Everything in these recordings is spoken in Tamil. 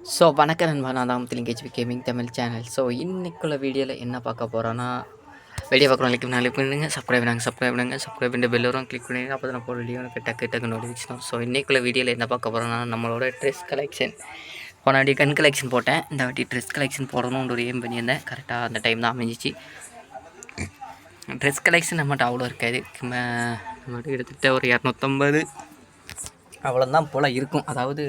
ஸோ வணக்கம் நண்பா. நான் தான் தெலுங்கேஜ் கேமிங் தமிழ் சேனல். ஸோ இன்றைக்குள்ள வீடியோவில் என்ன பார்க்க போகிறோன்னா வீடியோ பார்க்குறோம் லைக் நாளைக்கு பண்ணுங்க சப்ஸ்கிரைப் பண்ணுங்க சப்ஸ்கிரைப் பண்ணுங்க சப்ஸ்கிரைப் பண்ணி பெல் வரும் கிளிக் பண்ணுங்க அப்போ தான் போகிற வீடியோ எனக்கு டக்கு டக்கு நோட்டிஃபிகேஷன் ஸோ இன்றைக்குள்ள வீடியோவில் என்ன பார்க்க போகிறோன்னா நம்மளோட ட்ரெஸ் கலெக்ஷன் போனாடி கன் கலெக்ஷன் போட்டேன். இந்த வாட்டி ட்ரெஸ் கலெக்ஷன் போடணும்னு ஒரு ஏம் பண்ணியிருந்தேன். கரெக்டாக அந்த டைம் தான் அமைஞ்சிச்சு. ட்ரெஸ் கலெக்ஷன் நம்மகிட்ட அவ்வளோ இருக்காது. நம்ம நம்மகிட்ட கிட்டத்தட்ட ஒரு இரநூத்தம்பது. அவ்வளோதான் போல் இருக்கும். அதாவது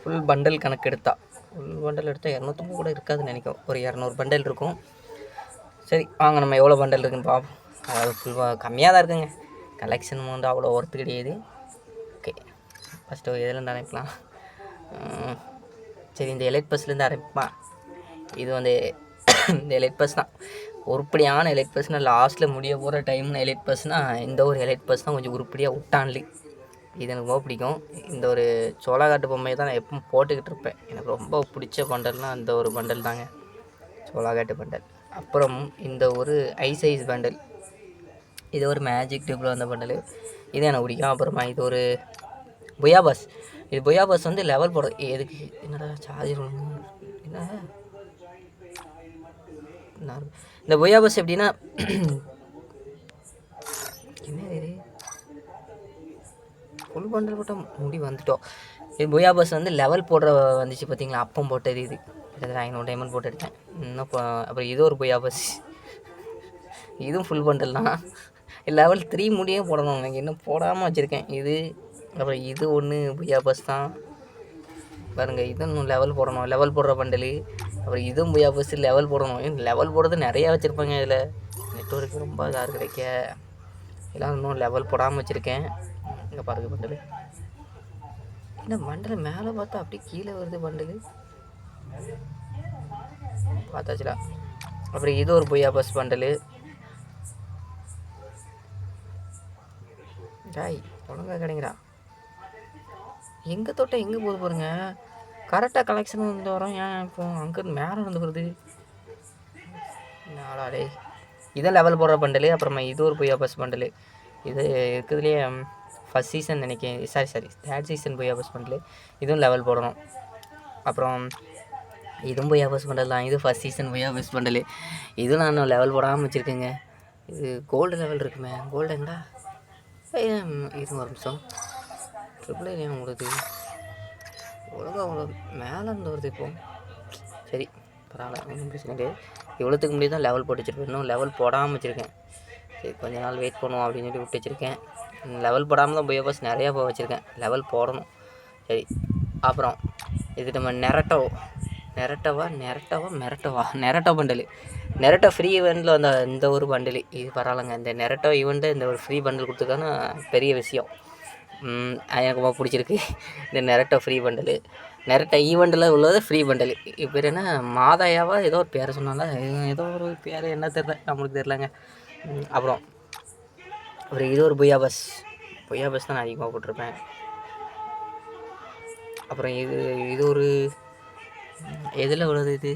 ஃபுல் பண்டல் கணக்கு எடுத்தா. ஃபுல் பண்டல் எடுத்தால் இரநூத்தம்பது கூட இருக்காதுன்னு நினைக்கும் ஒரு இரநூறு பண்டல் இருக்கும். சரி வாங்க நம்ம எவ்வளோ பண்டல் இருக்குன்னு பார்ப்போம் அதாவது ஃபுல் கம்மியாக தான் இருக்குங்க. கலெக்ஷன் வந்து அவ்வளோ ஒர்த்து கிடையாது ஓகே. ஃபஸ்ட்டு எதுலேருந்து ஆரம்பிக்கலாம் சரி இந்த எலைட் பஸ்லேருந்து ஆரம்பிப்பா இது வந்து இந்த எலைட் பஸ் தான். உருப்படியான எலைட் பஸ்னால் லாஸ்ட்டில் முடிய போகிற டைம்னு எலைட் பஸ்னால் இந்த ஒரு எலைட் பஸ் தான் கொஞ்சம் உருப்படியாக விட்டான்லி. இது எனக்கு ரொம்ப பிடிக்கும். இந்த ஒரு சோளாகாட்டு பொம்மையை தான் நான் எப்பவும் போட்டுக்கிட்டு இருப்பேன். எனக்கு ரொம்ப பிடிச்ச பண்டல்னால் அந்த ஒரு பண்டல் தாங்க. சோளாகாட்டு பண்டல். அப்புறம் இந்த ஒரு ஐஸ் ஐஸ் பண்டல். இது ஒரு மேஜிக் டியூப்பில் வந்த பண்டல். இது எனக்கு பிடிக்கும். அப்புறமா இது ஒரு புயா பஸ் இது புயா பஸ் வந்து லெவல் போட எதுக்கு என்னடா சார்ஜர் என்ன? இந்த புயா பஸ் எப்படின்னா ஃபுல் பண்டல் போட்டால் முடி வந்துட்டோம். இது புயா பஸ் வந்து லெவல் போடுற வந்துச்சு பார்த்தீங்களா அப்பம் போட்டது இது. கிட்டத்தட்ட ஐநூறு டைமண்ட் போட்டு எடுத்தேன். இன்னும் இப்போ அப்புறம் இது ஒரு புயா பஸ் இதுவும் ஃபுல் பண்டல் தான். லெவல் த்ரீ முடியே போடணும். எனக்கு இன்னும் போடாமல் வச்சுருக்கேன். இது அப்புறம் இது ஒன்று புயா பஸ் தான். பாருங்கள் இது இன்னும் லெவல் போடணும். லெவல் போடுற பண்டலு அப்புறம் இதுவும் புயா பஸ் லெவல் போடணும். லெவல் போடுறது நிறையா வச்சுருப்பாங்க இதில். நெட்ஒர்க் ரொம்ப இதாக கிடைக்க எல்லாம் இன்னும் லெவல் போடாமல் வச்சுருக்கேன். இங்கே பாருங்க பண்டலு இந்த பண்டல் மேலே பார்த்தா அப்படியே கீழே வருது பண்டலு பார்த்தாச்சுடா. அப்புறம் இது ஒரு பொய்யா பஸ் பண்டலு டாய் ஒழுங்கா கிடைங்கடா எங்கே தோட்டம் எங்கே போது பாருங்க? கரெக்டாக கலெக்ஷன் வந்து வரோம். ஏன் இப்போ அங்கே மேலே வந்து வருது? நாளாடே டேய். இதான் லெவல் போடுற பண்டலு அப்புறமா இது ஒரு பொய்யா பஸ் பண்டலு இது இருக்கிறதுலையே ஃபஸ்ட் சீசன் நினைக்கிறேன். சாரி சாரி தேர்ட் சீசன் போய் அபோஸ் பண்டலு இதுவும் லெவல் போடணும். அப்புறம் இதுவும் போய் அபோஸ் பண்ணலாம். இது ஃபஸ்ட் சீசன் போய் அபோஸ் பண்டலு இதுவும் நான் லெவல் போடாமல் வச்சுருக்கேங்க. இது கோல்டு லெவல் இருக்குமே. கோல்டு எங்கடா? இது ஒரு நிமிஷம். ட்ரிபிள் ஏன் உங்களுக்கு. ஒழுங்காக அவ்வளோ மேலே இருந்து வருது இப்போ. சரி பரவாயில்ல. ஒன்றும் பிரச்சனை கிடையாது இவ்வளோத்துக்கு முன்னாடி தான் லெவல் போட்டு வச்சுருப்பேன். இன்னும் லெவல் போடாமல் வச்சுருக்கேன். சரி கொஞ்ச நாள் வெயிட் பண்ணுவோம் அப்படின்னு சொல்லி விட்டு வச்சுருக்கேன். லெவல் போடாமல் தான் போய் பஸ் நிறையா போய் வச்சுருக்கேன். லெவல் போடணும். சரி அப்புறம் இது நம்ம நெரட்டோ. நெரட்டவா நெரட்டவா மிரட்டவா? நெரட்டோ பண்டலு நெரட்டோ ஃப்ரீ ஈவெண்ட்டில் வந்த இந்த ஒரு பண்டலு இது பரவாயில்லைங்க. இந்த நெரட்டோ ஈவெண்ட்டு இந்த ஒரு ஃப்ரீ பண்டல் கொடுத்துருக்காங்கன்னா பெரிய விஷயம். எனக்கு ரொம்ப பிடிச்சிருக்கு. இந்த நெரட்டோ ஃப்ரீ பண்டலு நெரட்டோ ஈவெண்ட்டில் உள்ளது ஃப்ரீ பண்டலு இப்போ பேர் என்ன மாதாயாவா? ஏதோ ஒரு பேரை சொன்னால. ஏதோ ஒரு பேர் என்ன தெரில நம்மளுக்கு தெரிலங்க அப்புறம் அப்புறம் இது ஒரு பொய்யா பஸ். பொய்யா பஸ் தான் நான் அதிகமாக போட்டிருப்பேன். அப்புறம் இது இது ஒரு எதில் உள்ளது இது?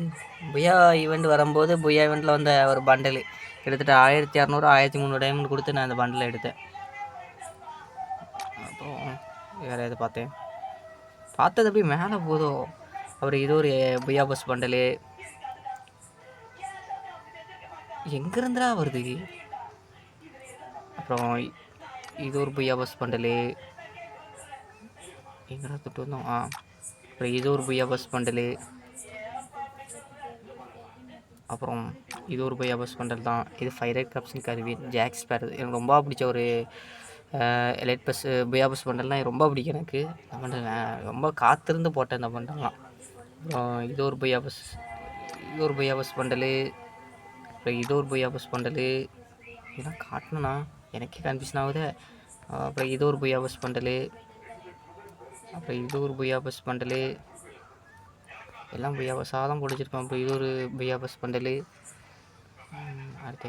புயா ஈவெண்ட் வரும்போது புயா ஈவெண்ட்டில் வந்த ஒரு பண்டலு கிட்டத்தட்ட ஆயிரத்தி இரநூறு ஆயிரத்தி முந்நூறு டைமண்ட் கொடுத்து நான் அந்த பண்டலை எடுத்தேன். அப்புறம் வேறு எது பார்த்தேன்? பார்த்தது அப்படியே மேலே போதும் அப்புறம் இது ஒரு புயா பஸ் பண்டலு எங்கேருந்துடா வருது? அப்புறம் இது ஒரு புயா பஸ் பண்டலு. எங்கடா தொட்டு வந்தோம்? ஆ அப்புறம் இது ஒரு புயா பஸ் பண்டலு. அப்புறம் இது ஒரு புயா பஸ் பண்டல் தான். இது ஃபைரட் கப்ஸின் கருவி. ஜாக்ஸ் பேர் எனக்கு ரொம்ப பிடிச்ச ஒரு எலைட் பஸ் புயா பஸ் பண்டல்லாம் ரொம்ப பிடிக்கும் எனக்கு. இந்த பண்டல் நான் ரொம்ப காத்திருந்து போட்டேன் இந்த பண்டல்லாம். அப்புறம் இது ஒரு புயா பஸ் இது ஒரு புயா பஸ் பண்டலு. அப்புறம் இது ஒரு பொய்யா பஸ் பண்ணுறது இதெல்லாம் காட்டணுண்ணா எனக்கே கன்ஃபியூஷன் ஆகுது. அப்புறம் இது ஒரு பொய்யா பஸ் பண்டலு அப்புறம் இது ஒரு பொய்யா பஸ் பண்டலு எல்லாம் பொய்யா பஸ்ஸாக தான் போட்டு அப்புறம் இது ஒரு பொய்யா பஸ் பண்டலு அடுத்தங்க அடுத்து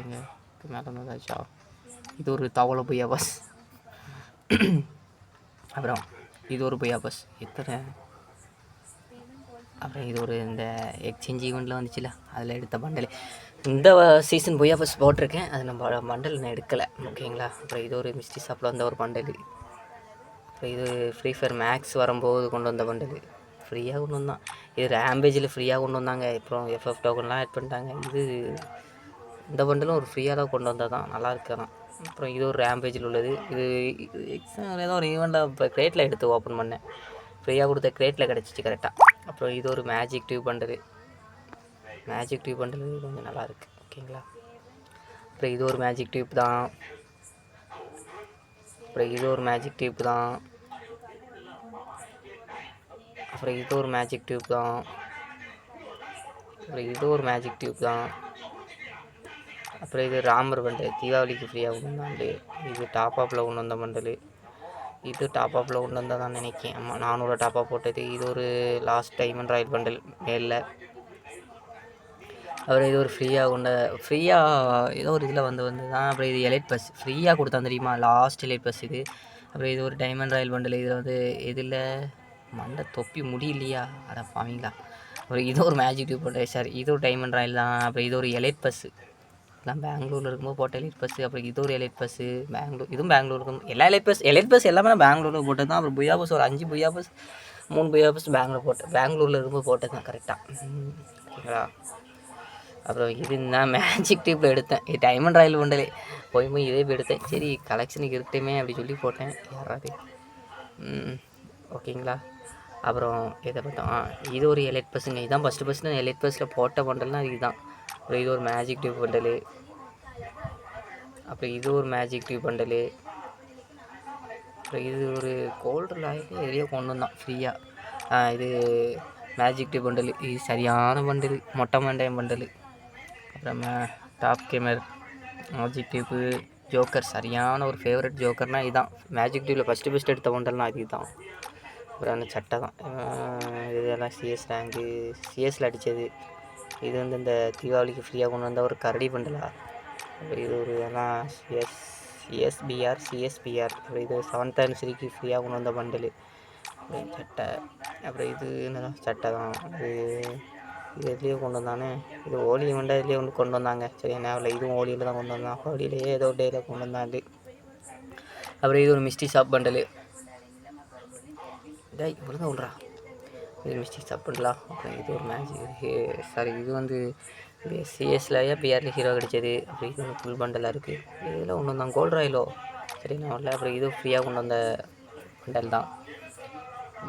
இதுக்கு மேலே வந்தாச்சா இது ஒரு தவளை பொய்யா பஸ் அப்புறம் இது ஒரு பொய்யா பஸ் எத்தனை அப்புறம் இது ஒரு இந்த எக்ஸ்சேஞ்ச் ஈவெண்ட்டில் வந்துச்சுல அதில் எடுத்த பண்டல் இந்த சீசன் போய் ஃபஸ்ட் போட்டிருக்கேன். அது நம்ம பண்டல் நான் எடுக்கலை. ஓகேங்களா? அப்புறம் இது ஒரு மிஸ்டி ஷாப்பில் வந்த ஒரு பண்டல் அப்புறம் இது ஃப்ரீ ஃபயர் மேக்ஸ் வரும்போது கொண்டு வந்த பண்டல் ஃப்ரீயாக கொண்டு வந்தான். இது ரேம்பேஜில் ஃப்ரீயாக கொண்டு வந்தாங்க. அப்புறம் எஃப்எஃப் டோக்கன்லாம் ஆட் பண்ணிட்டாங்க. இது இந்த பண்டலும் ஒரு ஃப்ரீயாக தான் கொண்டு வந்தால் தான் நல்லா இருக்கலாம் அப்புறம் இது ஒரு ரேம்பேஜில் உள்ளது. இது எக்ஸாம் ஏதோ ஒரு ஈவெண்ட்டாக இப்போ கிரேட்டில் எடுத்து ஓப்பன் பண்ணேன். ஃப்ரீயாக கொடுத்த கிரேட்டில் கிடச்சிச்சு கரெக்டாக அப்புறம் இது ஒரு மேஜிக் டியூப் பண்ணுறது மேஜிக் டியூப் பண்ணுறது கொஞ்சம் நல்லாயிருக்கு ஓகேங்களா? அப்புறம் இது ஒரு மேஜிக் டியூப் தான். அப்புறம் இது ஒரு மேஜிக் டியூப் தான். அப்புறம் இது ஒரு மேஜிக் டியூப் தான். அப்புறம் இது ஒரு மேஜிக் டியூப் தான். அப்புறம் இது ராமர் பண்டல் தீபாவளிக்கு ஃப்ரீயாக கொண்டு வந்தாண்டு இது டாப் ஆப்பில் கொண்டு வந்த பண்டல் இது டாப் அப்பில் கொண்டு வந்தால் தான் நினைக்கிறேன் ஆமாம் நானூறு டாப் அப் போட்டது. இது ஒரு லாஸ்ட் டைமண்ட் ராயல் பண்டல் மேலில் அப்புறம் இது ஒரு ஃப்ரீயாக கொண்ட ஃப்ரீயாக ஏதோ ஒரு இதில் வந்து வந்து தான். அப்புறம் இது எலைட் பஸ் ஃப்ரீயாக கொடுத்தான் தெரியுமா? லாஸ்ட் எலைட் பஸ் இது. அப்புறம் இது ஒரு டைமண்ட் ராயல் பண்டல் இதில் வந்து இதில் மண்டை தொப்பி முடியலையா? அட பாவீங்களா. அப்புறம் இது ஒரு மேஜிக் டியூப் போட்டேன் சார் இது ஒரு டைமண்ட் ராயல் தான். அப்புறம் இது ஒரு எலைட் பஸ்ஸு நான் பெங்களூரில் இருக்கும்போது போட்ட எலைட் பஸ்ஸு அப்புறம் இது ஒரு எலைட் பஸ்ஸு பெங்களூர் இதுவும் பெங்களூர் இருக்கும் எல்லா எலைட் பஸ் எலைட் பஸ் எல்லாமே நான் பெங்களூரில் போட்டது தான். அப்புறம் புயா பஸ் ஒரு அஞ்சு புயா பஸ் மூணு புயா பஸ் பெங்களூர் போட்டேன் பெங்களூரில் இருக்கும்போது போட்டது தான் கரெக்டாக ஓகேங்களா அப்புறம் இது நான் மேஜிக் டிப்பில் எடுத்தேன். இது டைமண்ட் ராயல் உண்டலே போய் போய் இதே போய் எடுத்தேன். சரி கலெக்ஷனுக்கு இருக்கட்டுமே அப்படி சொல்லி போட்டேன். யாராவது? ஓகேங்களா? அப்புறம் இதை பார்த்தோம் இது ஒரு எலைட் பஸ்ஸுங்க இதுதான் ஃபஸ்ட்டு ஃபஸ்ட்டு நான் எலைட் பஸ்ஸில் போட்ட பண்டல்னால் இதுதான். அப்புறம் இது ஒரு மேஜிக் டியூப் பண்டலு அப்புறம் இது ஒரு மேஜிக் டியூப் பண்டலு அப்புறம் இது ஒரு கோல்டு லாயில் எதையோ கொண்டு வந்தான் ஃப்ரீயாக இது மேஜிக் டியூப் பண்டலு இது சரியான பண்டலு மொட்டை மண்டையம் பண்டலு அப்புறமா top gamer magic tube joker சரியான ஒரு ஃபேவரட் ஜோக்கர்னால் இதுதான் மேஜிக் டியூவில் ஃபஸ்ட்டு ஃபஸ்ட்டு எடுத்த பண்டல்னா இதுதான். அப்புறம் அந்த சட்டை தான். இதெல்லாம் சிஎஸ் ரேங்கு சிஎஸ்சில் அடித்தது இது வந்து இந்த தீபாவளிக்கு ஃப்ரீயாக கொண்டு வந்த ஒரு கரடி பண்டலா? அப்புறம் இது ஒரு எல்லாம் சிஎஸ் சிஎஸ்பிஆர் சிஎஸ்பிஆர் அப்புறம் இது செவன்த் ஆனிவர்சரிக்கு ஃப்ரீயாக கொண்டு வந்த பண்டலு. அப்புறம் சட்டை அப்புறம் இது என்ன சட்டை தான். இது இது இதுலேயே கொண்டு வந்தானே. இது ஹோலி ஈவெண்ட்டாக இதுலேயே ஒன்று கொண்டு வந்தாங்க. சரி என்ன இல்லை இதுவும் ஹோலியில் தான் கொண்டு வந்தான். ஹோலியிலேயே ஏதோ டேயில் கொண்டு வந்தாண்டு அப்புறம் இது ஒரு மிஸ்டி ஷாப் பண்டலு. டேய் ஒழுங்கா விட்றா இது மிஸ்டேக்ஸ் அப்படிலாம். அப்புறம் இது ஒரு மேஜிக் சாரி இது வந்து சிஎஸ்லயா பிஆர்ல ஹீரோ கிடைச்சது அப்புறம் இது ஃபுல் பண்டலாக இருக்குது இதில் ஒன்று வந்தான் கோல்ட் ராயிலோ சரி நான் வரல. அப்புறம் இது ஃப்ரீயாக கொண்டு வந்த பண்டல் தான்.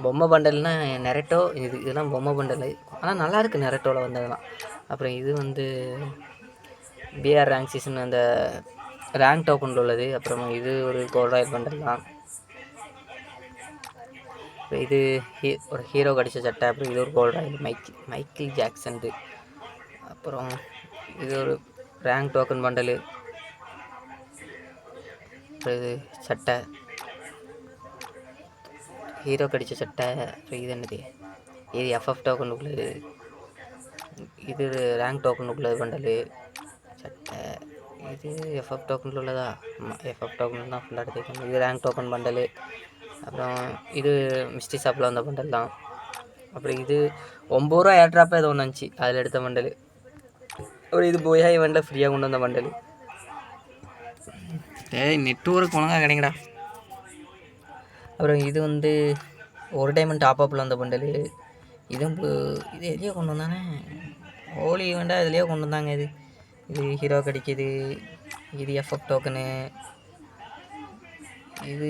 பொம்மை பண்டல்னால் நெரட்டோ இது இதெல்லாம் பொம்மை பண்டல் ஆனால் நல்லாயிருக்கு நெரட்டோவில் வந்ததெல்லாம். அப்புறம் இது வந்து பிஆர் ரேங்க் சீசன் அந்த ரேங்க் டோக்கன் உள்ளது. அப்புறம் இது ஒரு கோல்ட் ராயல் பண்டல் தான். இது ஹீ ஒரு ஹீரோ கடிச்ச சட்டை அப்புறம் இது ஒரு கோல்ட் ராயல் மைக் மைக்கிள் ஜாக்சன்து அப்புறம் இது ஒரு ரேங்க் டோக்கன் பண்டலு அப்புறம் இது சட்டை. ஹீரோ கடிச்ச சட்டை அப்புறம் இது என்னது? இது எஃப்எஃப் டோக்கன் உள்ளது இது. ரேங்க் டோக்கன் உள்ளது பண்டலு சட்டை. இது எஃப்எஃப் டோக்கனில் உள்ளதா? ஆமாம் எஃப்எஃப் டோக்கன் தான் ஃபுல்லாக எடுத்துக்கணும் இது ரேங்க் டோக்கன் பண்டலு அப்புறம் இது மிஸ்டி ஷாப்பில் வந்த பண்டல் தான். அப்புறம் இது ஒம்பது ரூபா ஏர் ட்ராப்பாக ஏதோ ஒன்று வந்துச்சு அதில் எடுத்த பண்டல் அப்புறம் இது போயா இவெண்ட்டில் ஃப்ரீயாக கொண்டு வந்த பண்டல் ஏய் நெட்ஒர்க் ஒழுங்காக கிடைங்கடா அப்புறம் இது வந்து ஒரு டைமண்ட் டாப் அப்பில் வந்த பண்டல் இதுவும் இது எதுலேயோ கொண்டு வந்தானே? ஹோலி ஈவெண்ட்டாக இதுலேயோ கொண்டு வந்தாங்க இது. இது ஹீரோ கிடைக்கிது. இது எஃப்எஃப் டோக்கனு இது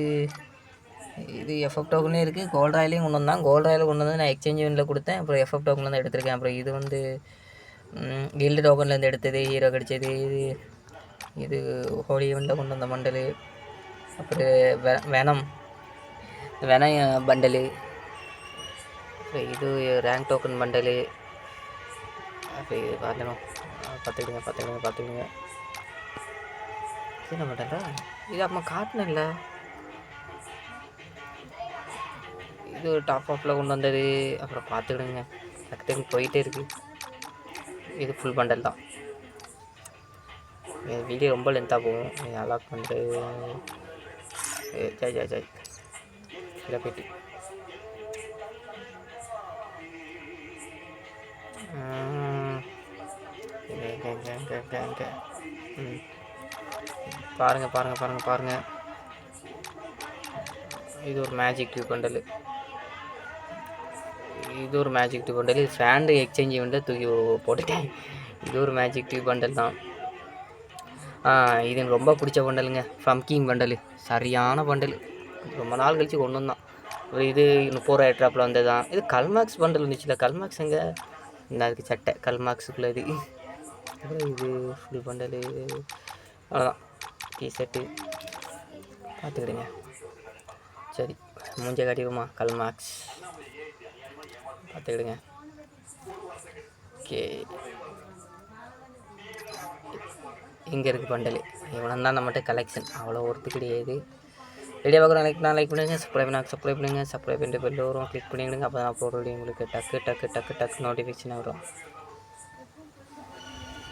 இது எஃப்எஃப் டோக்கனே இருக்குது கோல்ட் ராயிலையும் கொண்டு வந்தான். கோல்ட் ராயில் கொண்டு வந்து நான் எக்ஸ்சேஞ்ச் ஈவெண்ட்டில் கொடுத்தேன். அப்புறம் எஃப்எஃப் டோக்கன்லேருந்து எடுத்திருக்கேன். அப்புறம் இது வந்து கில்டு டோக்கன்லேருந்து எடுத்தது ஹீரோ கிடைச்சது இது இது ஹோலி ஈவெண்ட்டில் கொண்டு வந்த மண்டலு அப்புறம் வெ வெனம் வென பண்டலு அப்புறம் இது ரேங்க் டோக்கன் பண்டலு அப்புறம் இது பார்க்கணும் பார்த்துக்கிடுங்க பார்த்துக்கிடுங்க பார்த்துக்கிடுங்க இது என்ன பண்ணுறா இது அம்மா காட்டினேன்ல. இது ஒரு டாப் ஆஃபில் கொண்டு வந்தது. அப்புறம் பார்த்துக்கிடுங்க. டக்கு டக்குன்னு போயிட்டே இருக்கு. இது ஃபுல் பண்டல் தான். வீடியோ ரொம்ப லென்த்தாக போகும். அலாக் பண்ணுறது ஜாய் ஜாய் ஜாய். இல்லை இதை போயிட்டு பாருங்க பாருங்க பாருங்க பாருங்க. இது ஒரு மேஜிக் டியூப் பண்டல் இது ஒரு மேஜிக் டூ பண்டல் இது ஃபேண்டு எக்ஸ்சேஞ்ச் வந்து தூக்கி போட்டுட்டேன். இது ஒரு மேஜிக் டூ பண்டல் தான். இது எனக்கு ரொம்ப பிடிச்ச பண்டலுங்க ஃப்ரம் கிங் பண்டல் சரியான பண்டல் ரொம்ப நாள் கழித்து ஒன்று தான் ஒரு இது முப்பது ரூபா வந்தது தான் இது கல்மாக்ஸ் பண்டல் இருந்துச்சுல கல்மாக்ஸ் எங்கே? இந்த அதுக்கு சட்டை. கல்மாக்ஸுக்குள்ள இது. அப்புறம் இது ஃபுல் பண்டல் அவ்வளோதான் டிஷர்ட்டு பார்த்துக்கிடுங்க. சரி. மூஞ்ச காட்டிடுமா கல்மாக்ஸ் பார்த்துக்கிடுங்க. ஓகே. இங்கே இருக்குது பண்டலி இவ்வளோ தான் நம்மகிட்ட கலெக்ஷன் அவ்வளோ ஒர்த்து கிடையாது. வீடியோ பார்க்குறோம் லைக் நான் லைக் பண்ணுங்கள் சப்ஸ்கிரைப் பண்ணால் சப்ஸ்கிரைப் பண்ணுங்கள் சப்ஸ்கிரைப் பண்ணிட்டு பெல் வரும். கிளிக் பண்ணிவிடுங்க அப்போ தான் போகிற வீடியோ உங்களுக்கு டக்கு டக்கு டக்கு டக்கு நோட்டிஃபிகேஷன் வரும்.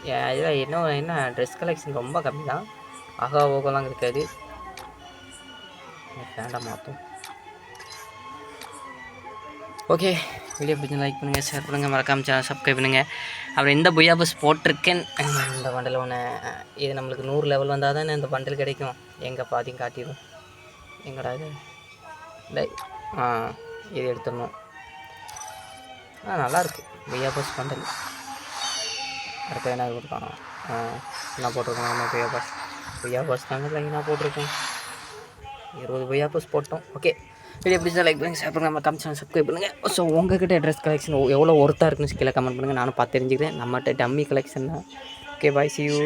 இதில் என்ன என்ன ட்ரெஸ் கலெக்ஷன் ரொம்ப கம்மி தான் ஆகா ஓகோலாம் இருக்காது வேண்டாம் மாற்றும் ஓகே வீடியோ பிடிச்சி லைக் பண்ணுங்கள் ஷேர் பண்ணுங்கள் மறக்காம சேனல் சப்ஸ்கிரைப் பண்ணுங்கள் அப்புறம் இந்த புயா பஸ் போட்டிருக்கேன். இந்த பண்டில் ஒன்று இது நம்மளுக்கு நூறு லெவல் வந்தால் தானே இந்த பண்டில் கிடைக்கும். எங்கே பாதியும் காட்டிடும் எங்கடா இது? இல்லை ஆ இது எடுத்துடணும். ஆ நல்லாயிருக்கு புயா பஸ் பண்டில் அடுத்த என்ன கொடுப்பாங்க? ஆ என்ன போட்டிருக்கோம்? நம்ம புயா பஸ் புயா பஸ் தாங்க லைனாக போட்டிருக்கோம். இருபது புயா பஸ் போட்டோம். ஓகே. வீடியோ பிடிச்சா லைக் பண்ணுங்கள் ஷேர் பண்ணுங்கள் நம்ம கமெண்ட் சப்ஸ்கிரைப் பண்ணுங்கள் ஸோ உங்ககிட்ட ட்ரெஸ் கலெக்ஷன் எவ்வளோ ஒர்த்தாக இருக்குன்னு கீழே கமெண்ட் பண்ணுங்கள் நானும் பார்த்து தெரிஞ்சுக்கிறேன். நம்மகிட்ட டம்மி கலெக்ஷன் தான். Okay bye see you